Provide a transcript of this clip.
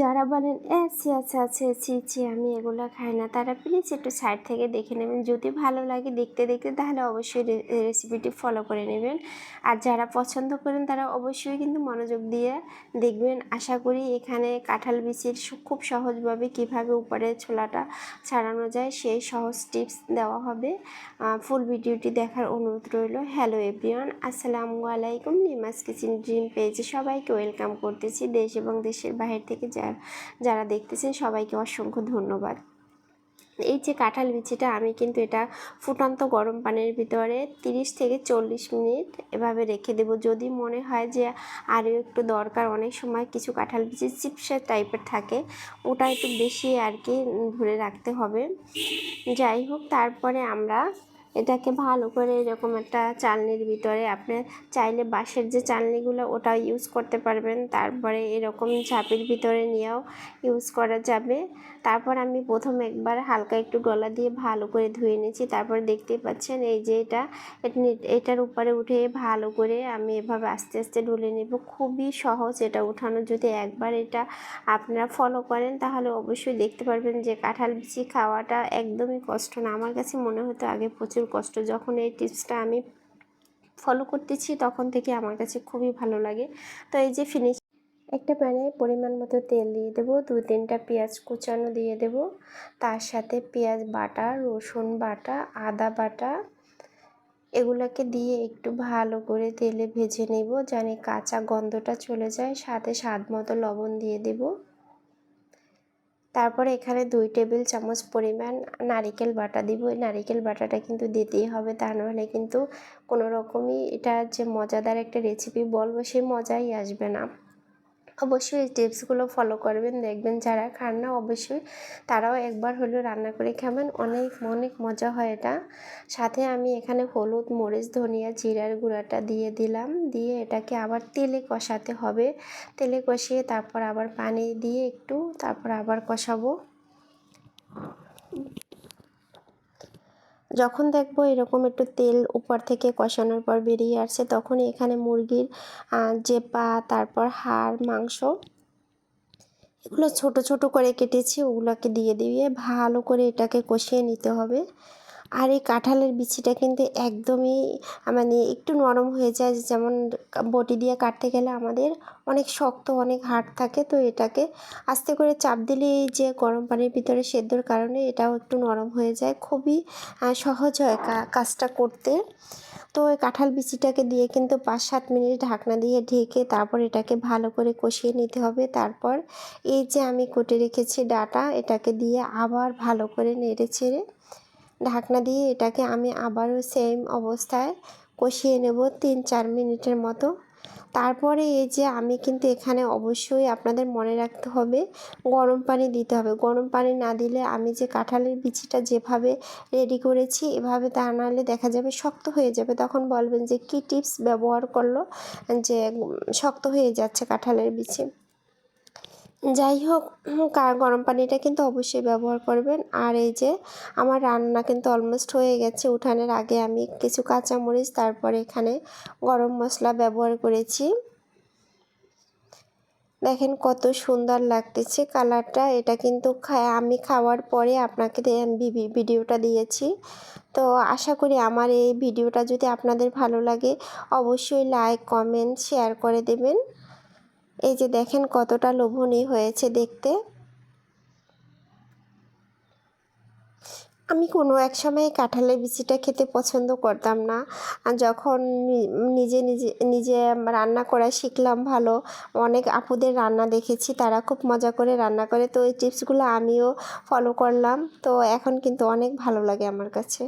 যারা বলেন, এ, ছি আচ্ছা আচ্ছা ছি ছি, আমি এগুলো খাই না। তারা প্লিজ একটু সাইড থেকে দেখে নেবেন। যদি ভালো লাগে দেখতে দেখতে, তাহলে অবশ্যই রেসিপিটি ফলো করে নেবেন। আর যারা পছন্দ করেন, তারা অবশ্যই কিন্তু মনোযোগ দিয়ে দেখবেন। আশা করি এখানে কাঁঠাল বিচির খুব সহজভাবে কীভাবে উপরে ছোলাটা ছাড়ানো যায়, সেই সহজ টিপস দেওয়া হবে। ফুল ভিডিওটি দেখার অনুরোধ রইল। হ্যালো এভরিওয়ান আসসালামু আলাইকুম। নিমাস কিচেন ড্রিম পেজে সবাইকে ওয়েলকাম করতেছি। দেশ এবং দেশের বাইরে থেকে যারা যারা দেখতেছেন সবাইকে অসংখ্য ধন্যবাদ। এই যে কাঁঠাল বিচিটা, আমি কিন্তু এটা ফুটন্ত গরম পানির ভিতরে তিরিশ থেকে চল্লিশ মিনিট এভাবে রেখে দেবো। যদি মনে হয় যে আরও একটু দরকার, অনেক সময় কিছু কাঁঠাল বিচি চিপসের টাইপের থাকে, ওটা একটু বেশি আর কি ধরে রাখতে হবে। যাই হোক, তারপরে আমরা এটাকে ভালো করে এরকম একটা চালনির ভিতরে আপনি চাইলে বাঁশের যে চালনিগুলো ওটা ইউজ করতে পারবেন। তারপরে এরকম চাপের ভিতরে নিয়েও ইউজ করা যাবে। তারপর আমি প্রথম একবার হালকা একটু গলা দিয়ে ভালো করে ধুয়ে নিয়েছি। তারপর দেখতেই পাচ্ছেন এই যে এটা এটার উপরে উঠে ভালো করে আমি এভাবে আস্তে আস্তে ঢুলে নেব। খুবই সহজ এটা উঠানো। যদি একবার এটা আপনারা ফলো করেন তাহলে অবশ্যই দেখতে পারবেন যে কাঁঠাল বিচি খাওয়াটা একদমই কষ্ট না। আমার কাছে মনে হতো আগে প্রচুর কষ্ট। যখন এই টিপসটা আমি ফলো করতেছি, তখন থেকে আমার কাছে খুবই ভালো লাগে। তো এই যে ফিনিশ একটা প্যানে পরিমাণ মতো তেল দিয়ে দেবো দু তিনটা পেঁয়াজ কুচানো দিয়ে দেবো। তার সাথে পেঁয়াজ বাটা, রসুন বাটা, আদা বাটা, এগুলোকে দিয়ে একটু ভালো করে তেলে ভেজে নেব। জানি কাঁচা গন্ধটা চলে যায়, সাথে স্বাদ মতো লবণ দিয়ে দেব। তারপরে এখানে দুই টেবিল চামচ পরিমাণ নারিকেল বাটা দিব। এই নারিকেল বাটাটা কিন্তু দিতেই হবে, তা নাহলে কিন্তু কোনো রকমই এটা যে মজাদার একটা রেসিপি বলব, সেই মজাই আসবে না। অবশ্যই এই টিপসগুলো ফলো করবেন। দেখবেন যারা খান না, অবশ্যই তারাও একবার হলেও রান্না করে খাবেন। অনেক অনেক মজা হয় এটা। সাথে আমি এখানে হলুদ, মরিচ, ধনিয়া, জিরার গুঁড়াটা দিয়ে দিলাম। দিয়ে এটাকে আবার তেলে কষাতে হবে। তেলে কষিয়ে তারপর আবার পানি দিয়ে একটু তারপর আবার কষাবো। যখন দেখব এরকম একটু তেল উপর থেকে কষানোর পর বেরিয়ে আসছে, তখনই এখানে মুরগির যে পা, তারপর হাড়, মাংস, এগুলো ছোট ছোট করে কেটেছি, ওগুলোকে দিয়ে দিয়ে ভালো করে এটাকে কষিয়ে নিতে হবে। আর এই কাঁঠালের বিচিটা কিন্তু একদমই মানে একটু নরম হয়ে যায়। যেমন বটি দিয়ে কাটতে গেলে আমাদের অনেক শক্ত, অনেক হার্ড থাকে, তো এটাকে আস্তে করে চাপ দিলে এই যে গরম পানির ভিতরে সেদ্ধর কারণে এটাও একটু নরম হয়ে যায়। খুবই সহজ হয় কাজটা করতে। তো ওই কাঁঠাল বিচিটাকে দিয়ে কিন্তু পাঁচ সাত মিনিট ঢাকনা দিয়ে ঢেকে তারপর এটাকে ভালো করে কষিয়ে নিতে হবে। তারপর এই যে আমি কুটে রেখেছি ডাটা, এটাকে দিয়ে আবার ভালো করে নেড়ে ছেড়ে ঢাকনা দিয়ে এটাকে আমি আবারও সেম অবস্থায় কষিয়ে নেব তিন চার মিনিটের মতো। তারপরে এই যে আমি কিন্তু এখানে অবশ্যই আপনাদের মনে রাখতে হবে, গরম পানি দিতে হবে। গরম পানি না দিলে আমি যে কাঁঠালের বিচিটা যেভাবে রেডি করেছি, এভাবে তা নাহলে দেখা যাবে শক্ত হয়ে যাবে। তখন বলবেন যে, কী টিপস ব্যবহার করল যে শক্ত হয়ে যাচ্ছে কাঁঠালের বিচি? যাই হোক গরম পানিটা কিন্তু অবশ্যই ব্যবহার করবেন। আর এই যে আমার রান্না কিন্তু অলমোস্ট হয়ে গেছে। উঠানের আগে আমি কিছু কাঁচামরিচ, তারপরে এখানে গরম মশলা ব্যবহার করেছি। দেখেন কত সুন্দর লাগতেছে কালারটা। এটা কিন্তু আমি খাওয়ার পরে আপনাকে ভিডিওটা দিয়েছি। তো আশা করি আমার এই ভিডিওটা যদি আপনাদের ভালো লাগে, অবশ্যই লাইক কমেন্ট শেয়ার করে দেবেন। এই যে দেখেন কতটা লোভনীয় হয়েছে দেখতে। আমি কোনো এক সময় কাঁঠালের বিচিটা খেতে পছন্দ করতাম না। যখন নিজে নিজে নিজে রান্না করা শিখলাম ভালো, অনেক আপুদের রান্না দেখেছি, তারা খুব মজা করে রান্না করে। তো এই টিপসগুলো আমিও ফলো করলাম। তো এখন কিন্তু অনেক ভালো লাগে আমার কাছে।